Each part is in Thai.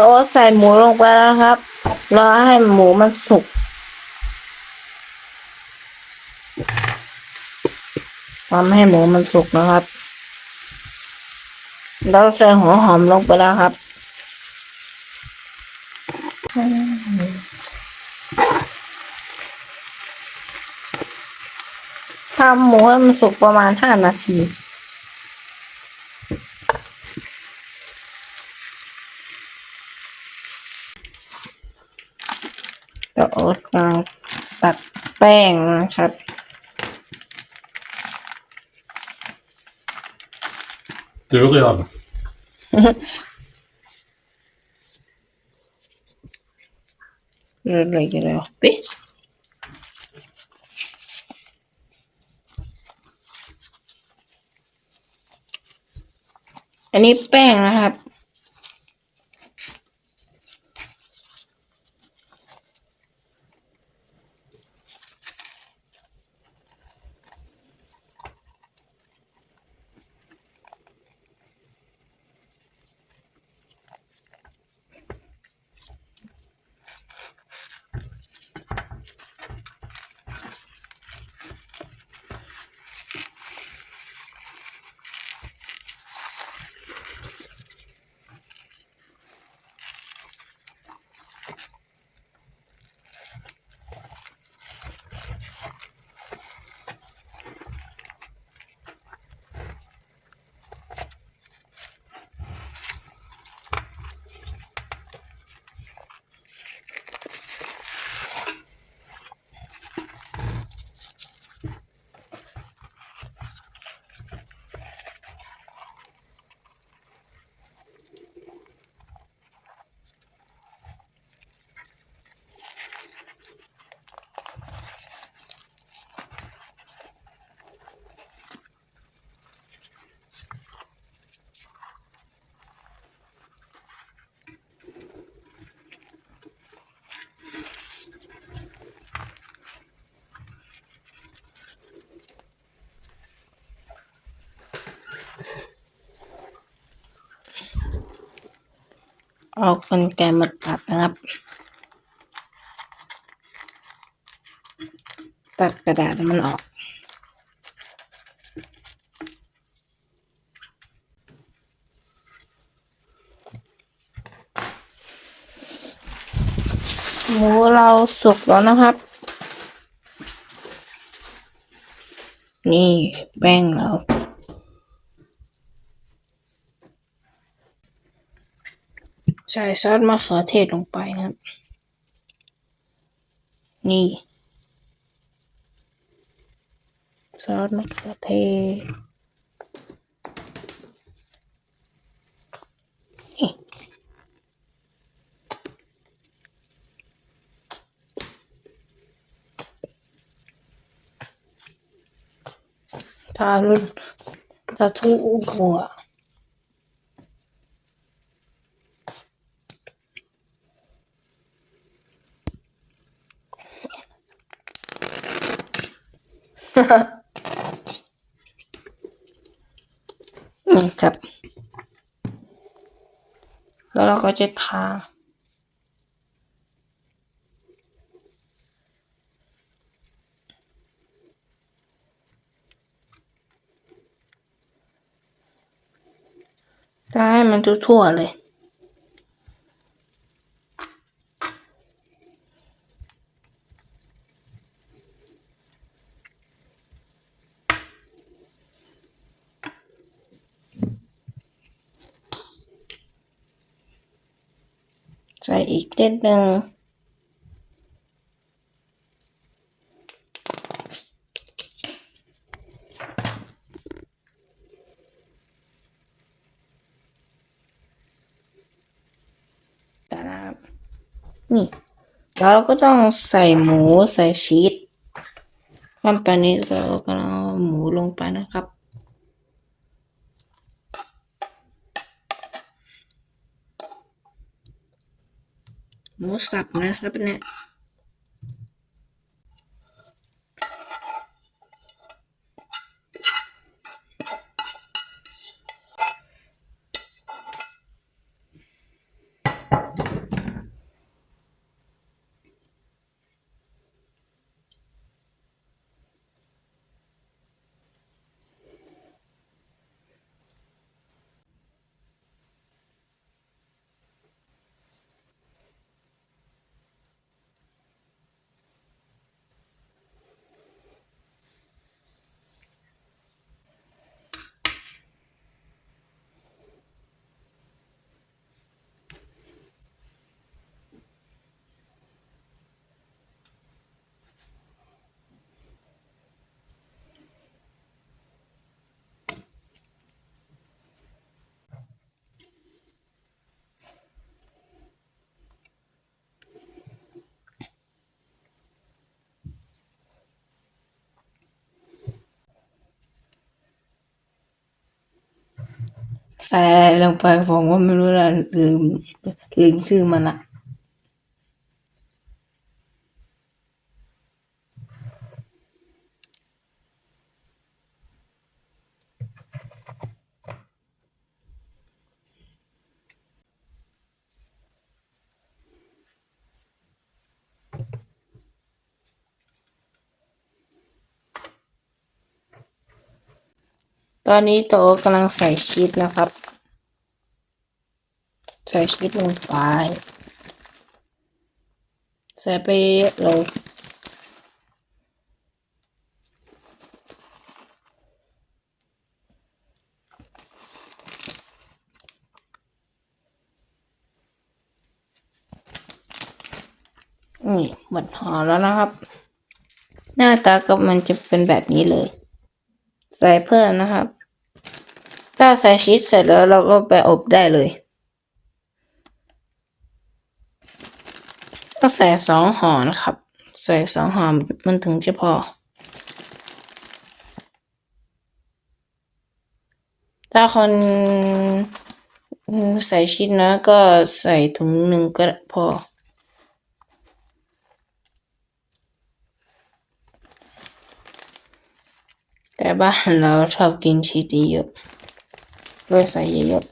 โต๊ะใส่หมูลงไปแล้วครับ รอให้หมูมันสุก ทำให้หมูมันสุกนะครับ แล้วใส่หัวหอมลงไปแล้วครับ ทำหมูให้มันสุกประมาณห้านาที ก็โอ๊ตกำลังตัดแป้งนะครับ Du redan. เลยเลยกันเลยปิ๊อันนี้แป้งนะครับ เอาคนแก่มาตัดนะครับ ตัดกระดาษมันออก หมูเราสุกแล้วนะครับ นี่แป้งเรา ส่ซอสมะเขือเทศลงไปนะครับ นี่ซอสมะเขือเทศทารุนทาทุกหัว จับ แล้วเราก็จะทาทาให้มันทั่วๆเลย ใส่อีกเล็ดหนึ่งแต่นะครับนี่ แล้วเราก็ต้องใส่หมูใส่ชีสขั้นตอนนี้เรากำลังหมูลงไปนะครับ หมูสับนะครับเนี่ย ใส่อะไรลงไปผมก็ไม่รู้ละลืมลืมชื่อมันละ ตอนนี้โตกำลังใส่ชีสนะครับ ใส่ชีสลงไป ใส่ไปเยอะเลยนี่หมดห่อแล้วนะครับ หน้าตาก็มันจะเป็นแบบนี้เลย ใส่เพิ่มนะครับ ใส่ชีสเสร็จแล้วเราก็ไปอบได้เลย ก็ใส่สองห่อนะครับ ใส่สองห่อมันถึงจะพอ ถ้าคนใส่ชีสนะก็ใส่ถุงหนึ่งก็พอแต่บ้านเราชอบกินชีสเยอะ เลยใส่เยอะ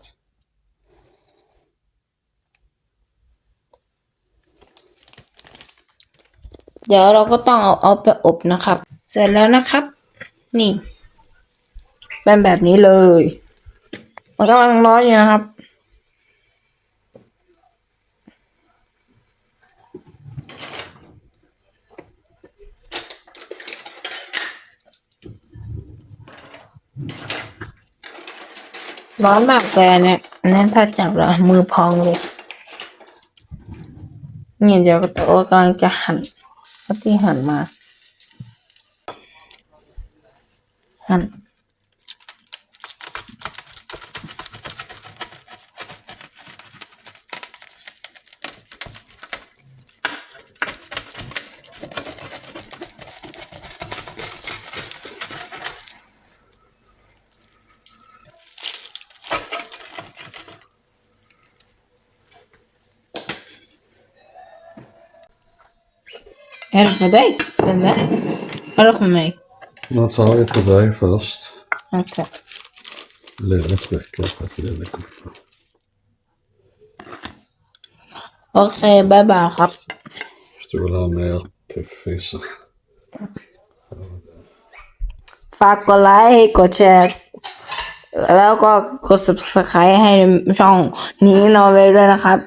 เดี๋ยวเราก็ต้องเอาเอาไปอบนะครับ เสร็จแล้วนะครับ นี่ เป็นแบบนี้เลยมันกำลังร้อนอยู่นะครับ ร้อนมากแต่เนี่ยอันนั้นถ้าจับแล้วมือพองเลยเนี่ยเดี๋ยวโตะกำลังจะหั่นก็ที่หั่นมาหั่น gott. โอเคบายบายครับ Du vill ha mer piffis. ฝากกดไลค์กดแชร์แล้วก็กด subscribe ให้ช่องนี้นอร์เวย์ด้วยนะครับ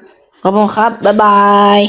ขอบคุณครับ บ๊ายบาย